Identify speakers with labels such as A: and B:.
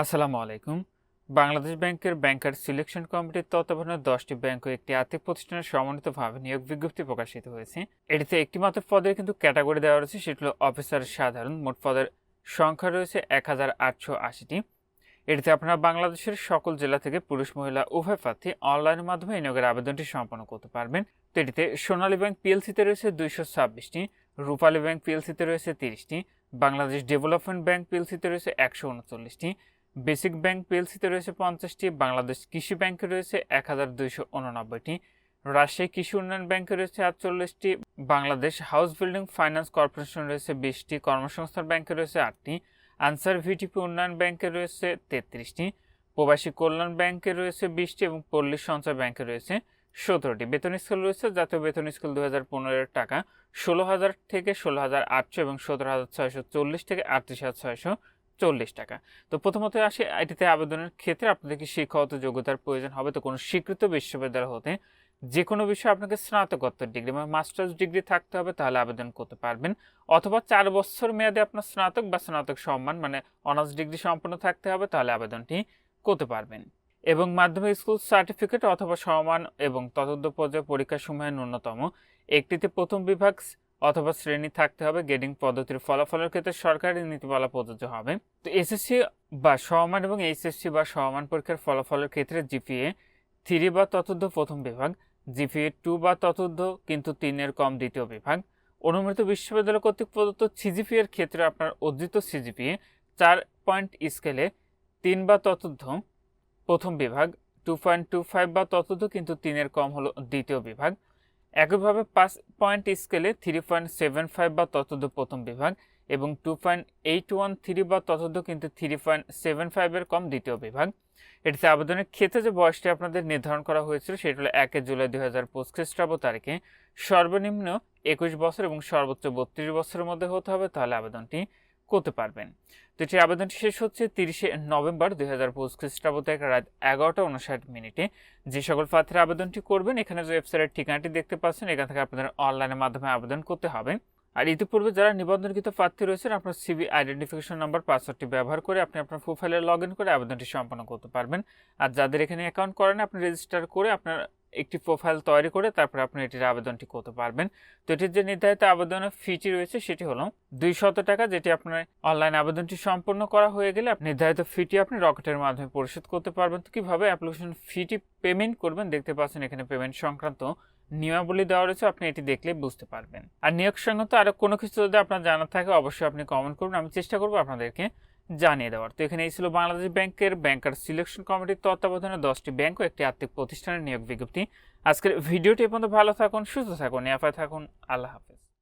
A: আসসালামু আলাইকুম। বাংলাদেশ ব্যাংকের ব্যাংকার সিলেকশন কমিটির তত্ত্বাবধানে দশটি ব্যাংক ও একটি আর্থিক প্রতিষ্ঠানের সমন্বিতভাবে নিয়োগ বিজ্ঞপ্তি প্রকাশিত হয়েছে। এটিতে একটি মাত্র পদের কিন্তু ক্যাটাগরি দেওয়া রয়েছে, সেটি হলো অফিসার সাধারণ। মোট পদের সংখ্যা রয়েছে এক হাজার আটশো আশিটি। এটিতে আপনারা বাংলাদেশের সকল জেলা থেকে পুরুষ, মহিলা, উভয় প্রার্থী অনলাইনের মাধ্যমে এই নিয়োগের আবেদনটি সম্পন্ন করতে পারবেন। তো এটিতে সোনালী ব্যাংক পিএলসিতে রয়েছে দুইশো ছাব্বিশটি, রূপালী ব্যাংক পিএলসিতে রয়েছে তিরিশটি, বাংলাদেশ ডেভেলপমেন্ট ব্যাংক পিএলসিতে রয়েছে একশো উনচল্লিশটি বেসিক ব্যাংক পিএলসিতে রয়েছে পঞ্চাশটি, বাংলাদেশ কৃষি ব্যাংকে রয়েছে এক হাজার দুইশো উননব্বইটি, রাজশাহী কৃষি উন্নয়ন ব্যাংকে রয়েছে আটচল্লিশটি, Bangladesh house building finance corporation রয়েছে বিশটি, কর্মসংস্থান ব্যাংকে রয়েছে আটটি, আনসার ভিটিপি উন্নয়ন ব্যাংকে রয়েছে তেত্রিশটি, প্রবাসী কল্যাণ ব্যাংকে রয়েছে বিশটি এবং পল্লী সঞ্চয় ব্যাংকে রয়েছে সতেরোটি। বেতন স্কেল রয়েছে, জাতীয় বেতন স্কেল দু হাজার পনেরোর টাকা, ষোলো হাজার থেকে ষোলো হাজার আটশো এবং সতেরো হাজার ছয়শো চল্লিশ থেকে আটত্রিশ হাজার ছয়শো। চল্লিশ টাকা। তো প্রথমত আসি, এটিতে আবেদনের ক্ষেত্রে আপনাদের কি শিক্ষাগত যোগ্যতার প্রয়োজন হবে? তো কোনো স্বীকৃত বিশ্ববিদ্যালয় হতে যে কোনো বিষয়ে আপনাকে স্নাতকোত্তর ডিগ্রি মানে মাস্টার্স ডিগ্রি থাকতে হবে, তাহলে আবেদন করতে পারবেন। অথবা চার বছর মেয়াদে আপনার স্নাতক বা স্নাতক সম্মান মানে অনার্স ডিগ্রি সম্পন্ন থাকতে হবে, তাহলে আবেদনটি করতে পারবেন। এবং মাধ্যমিক স্কুল সার্টিফিকেট অথবা সমান এবং তদন্ত পর্যায়ে পরীক্ষা সময়ের ন্যূনতম একটিতে প্রথম বিভাগ অথবা শ্রেণি থাকতে হবে গ্রেডিং পদ্ধতির ফলাফলের ক্ষেত্রে সরকারি নীতিমালা প্রযোজ্য হবে। তো এসএসসি বা সমান এবং এইচএসসি বা সমান পরীক্ষার ফলাফলের ক্ষেত্রে জিপিএ থ্রি বা ততোর্ধ প্রথম বিভাগ জিপিএ টু বা ততোর্ধ কিন্তু তিনের কম দ্বিতীয় বিভাগ। অনুমোদিত বিশ্ববিদ্যালয় কর্তৃক প্রদত্ত সিজিপি এর ক্ষেত্রে আপনার অর্জিত সিজিপিএ চার পয়েন্ট স্কেলে তিন বা ততোর্ধ প্রথম বিভাগ টু পয়েন্ট টু ফাইভ বা ততোর্ধ কিন্তু তিনের কম হলো দ্বিতীয় বিভাগ। একইভাবে পাঁচ পয়েন্ট স্কেলে থ্রি পয়েন্ট সেভেন ফাইভ বা ততোর্ধ প্রথম বিভাগ এবং two point eight one three বা ততোর্ধ কিন্তু থ্রি পয়েন্ট সেভেন ফাইভের কম দ্বিতীয় বিভাগ। এটিতে আবেদনের ক্ষেত্রে যে বয়সটি আপনাদের নির্ধারণ করা হয়েছিল সেটি হলো একে জুলাই দুই হাজার পঁচিশ খ্রিস্টাব্দ তারিখে। সর্বনিম্ন একুশ বছর এবং সর্বোচ্চ বত্রিশ বছরের মধ্যে হতে হবে, তাহলে আবেদনটি করতে পারবেন। তো এটি আবেদনটি শেষ হচ্ছে তিরিশে নভেম্বর দুই হাজার পঁচিশ খ্রিস্টাব্দ থেকে রাত এগারোটা উনষাট মিনিটে। যে সকল প্রার্থীরা আবেদনটি করবেন, এখানে যে ওয়েবসাইটের ঠিকানাটি দেখতে পাচ্ছেন, এখান থেকে আপনাদের অনলাইনের মাধ্যমে আবেদন করতে হবে। আর ইতিপূর্বে যারা নিবন্ধনকৃত প্রার্থী রয়েছেন, আপনার সিবি আইডেন্টিফিকেশন নাম্বার, পাসওয়ার্ডটি ব্যবহার করে আপনি আপনার প্রোফাইলে লগ ইন করে আবেদনটি সম্পন্ন করতে পারবেন। আর যাদের এখানে অ্যাকাউন্ট করেন, আপনি রেজিস্টার করে আপনার একটি প্রোফাইল তৈরি করে তারপরে আপনি এটির আবেদনটি করতে পারবেন। তো এটির যে নির্ধারিত আবেদনের ফিটি রয়েছে সেটি হলো দুইশত টাকা, যেটি আপনার অনলাইন আবেদনটি সম্পূর্ণ করা হয়ে গেলে নির্ধারিত ফিটি আপনি রকেটের মাধ্যমে পরিশোধ করতে পারবেন। তো কীভাবে অ্যাপ্লিকেশন ফিটি পেমেন্ট করবেন দেখতে পাচ্ছেন এখানে পেমেন্ট সংক্রান্ত নিয়মাবলী দেওয়া রয়েছে, আপনি এটি দেখলে বুঝতে পারবেন। আর নিয়োগ সংগত আরও কোনো কিছু যদি আপনার জানা থাকে, অবশ্যই আপনি কমেন্ট করুন। আমি চেষ্টা করব আপনাদেরকে জানিয়ে দেওয়ার। তো এখানে এই ছিল বাংলাদেশ ব্যাংকের ব্যাংকার সিলেকশন কমিটির তত্ত্বাবধানে দশটি ব্যাংক ও একটি আর্থিক প্রতিষ্ঠানের নিয়োগ বিজ্ঞপ্তি। আজকের ভিডিওটি এ পর্যন্ত ভালো থাকুন, সুস্থ থাকুন এফআই থাকুন। আল্লাহ হাফেজ।